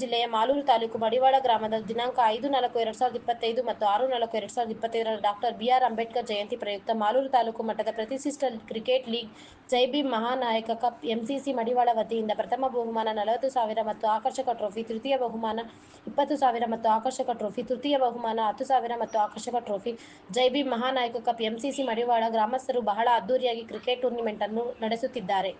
ಜಿಲ್ಲೆಯ ಮಾಲೂರು ತಾಲೂಕು ಮಡಿವಾಳ ಗ್ರಾಮದ ದಿನಾಂಕ ಐದು ನಾಲ್ಕು ಎರಡು ಸಾವಿರದ ಇಪ್ಪತ್ತೈದು ಮತ್ತು ಆರು ನಾಲ್ಕು ಎರಡು ಸಾವಿರದ ಇಪ್ಪತ್ತೈದರ ಡಾಕ್ಟರ್ ಬಿಆರ್ ಅಂಬೇಡ್ಕರ್ ಜಯಂತಿ ಪ್ರಯುಕ್ತ ಮಾಲೂರು ತಾಲೂಕು ಮಟ್ಟದ ಪ್ರತಿಷ್ಠಿತ ಕ್ರಿಕೆಟ್ ಲೀಗ್ ಜೈಬಿ ಮಹಾನಾಯಕ ಕಪ್ ಎಂಸಿಸಿ ಮಡಿವಾಳ ವತಿಯಿಂದ ಪ್ರಥಮ ಬಹುಮಾನ ನಲವತ್ತು ಸಾವಿರ ಮತ್ತು ಆಕರ್ಷಕ ಟ್ರೋಫಿ ತೃತೀಯ ಬಹುಮಾನ ಇಪ್ಪತ್ತು ಸಾವಿರ ಮತ್ತು ಆಕರ್ಷಕ ಟ್ರೋಫಿ ತೃತೀಯ ಬಹುಮಾನ ಹತ್ತು ಸಾವಿರ ಮತ್ತು ಆಕರ್ಷಕ ಟ್ರೋಫಿ ಜೈಬಿ ಮಹಾನಾಯಕ ಕಪ್ ಎಂಸಿಸಿ ಮಡಿವಾಳ ಗ್ರಾಮಸ್ಥರು ಬಹಳ ಅದ್ದೂರಿಯಾಗಿ ಕ್ರಿಕೆಟ್ ಟೂರ್ನಿಮೆಂಟ್ ಅನ್ನು ನಡೆಸುತ್ತಿದ್ದಾರೆ.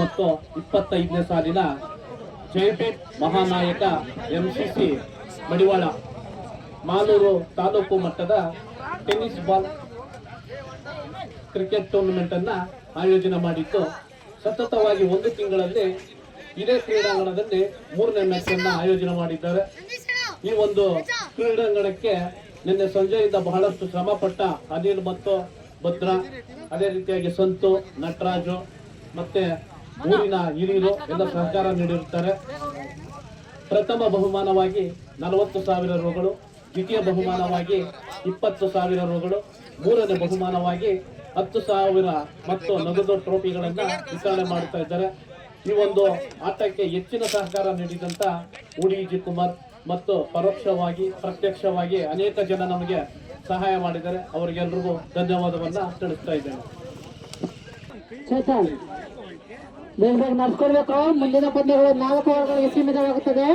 ಮತ್ತು ಇಪ್ಪತ್ತೈದನೇ ಸಾಲಿನ Jayapet ಮಹಾನಾಯಕ M C C Madivala Malur taluk ಮಟ್ಟದ ಟೆನ್ನಿಸ್ ಬಾಲ್ ಕ್ರಿಕೆಟ್ ಟೂರ್ನಮೆಂಟ್ ಅನ್ನ ಆಯೋಜನೆ ಮಾಡಿತ್ತು ಸತತವಾಗಿ ಒಂದು ತಿಂಗಳಲ್ಲಿ ಇದೇ ಕ್ರೀಡಾಂಗಣದಲ್ಲಿ ಮೂರನೇ ಮ್ಯಾಚ್ ಅನ್ನ ಆಯೋಜನೆ ಮಾಡಿದ್ದಾರೆ. ಈ ಒಂದು ಕ್ರೀಡಾಂಗಣಕ್ಕೆ ನಿನ್ನೆ ಸಂಜೆಯಿಂದ ಬಹಳಷ್ಟು ಶ್ರಮಪಟ್ಟ ಅನಿಲ್ ಮತ್ತು ಭದ್ರ, ಅದೇ ರೀತಿಯಾಗಿ ಸಂತು, ನಟರಾಜು ಮತ್ತೆ ಊರಿನ ಹಿರಿಯರು ಎಲ್ಲ ಸಹಕಾರ ನೀಡಿರುತ್ತಾರೆ. ಪ್ರಥಮ ಬಹುಮಾನವಾಗಿ ನಲವತ್ತು ಸಾವಿರ ರೂಗಳು, ದ್ವಿತೀಯ ಬಹುಮಾನವಾಗಿ ಇಪ್ಪತ್ತು ಸಾವಿರ ರೂಗಳು, ಮೂರನೇ ಬಹುಮಾನವಾಗಿ ಹತ್ತು ಸಾವಿರ ಮತ್ತು ನಗದು ಟ್ರೋಫಿಗಳನ್ನು ವಿತರಣೆ ಮಾಡುತ್ತಾ ಇದ್ದಾರೆ. ಈ ಒಂದು ಆಟಕ್ಕೆ ಹೆಚ್ಚಿನ ಸಹಕಾರ ನೀಡಿದಂತ ಉಡಿ ಜಿ ಕುಮಾರ್ ಮತ್ತು ಪರೋಕ್ಷವಾಗಿ, ಪ್ರತ್ಯಕ್ಷವಾಗಿ ಅನೇಕ ಜನ ನಮಗೆ ಸಹಾಯ ಮಾಡಿದರೆ ಅವರಿಗೆಲ್ರಿಗೂ ಧನ್ಯವಾದವನ್ನ ತಿಳಿಸ್ತಾ ಇದ್ದೇನೆ. ನಡ್ಸ್ಕೊಳ್ಬೇಕು. ಮುಂದಿನ ಪಂದ್ಯಗಳು ನಾಲ್ಕು ಓವರ್ಗಳಿಗೆ ಸೀಮಿತವಾಗುತ್ತದೆ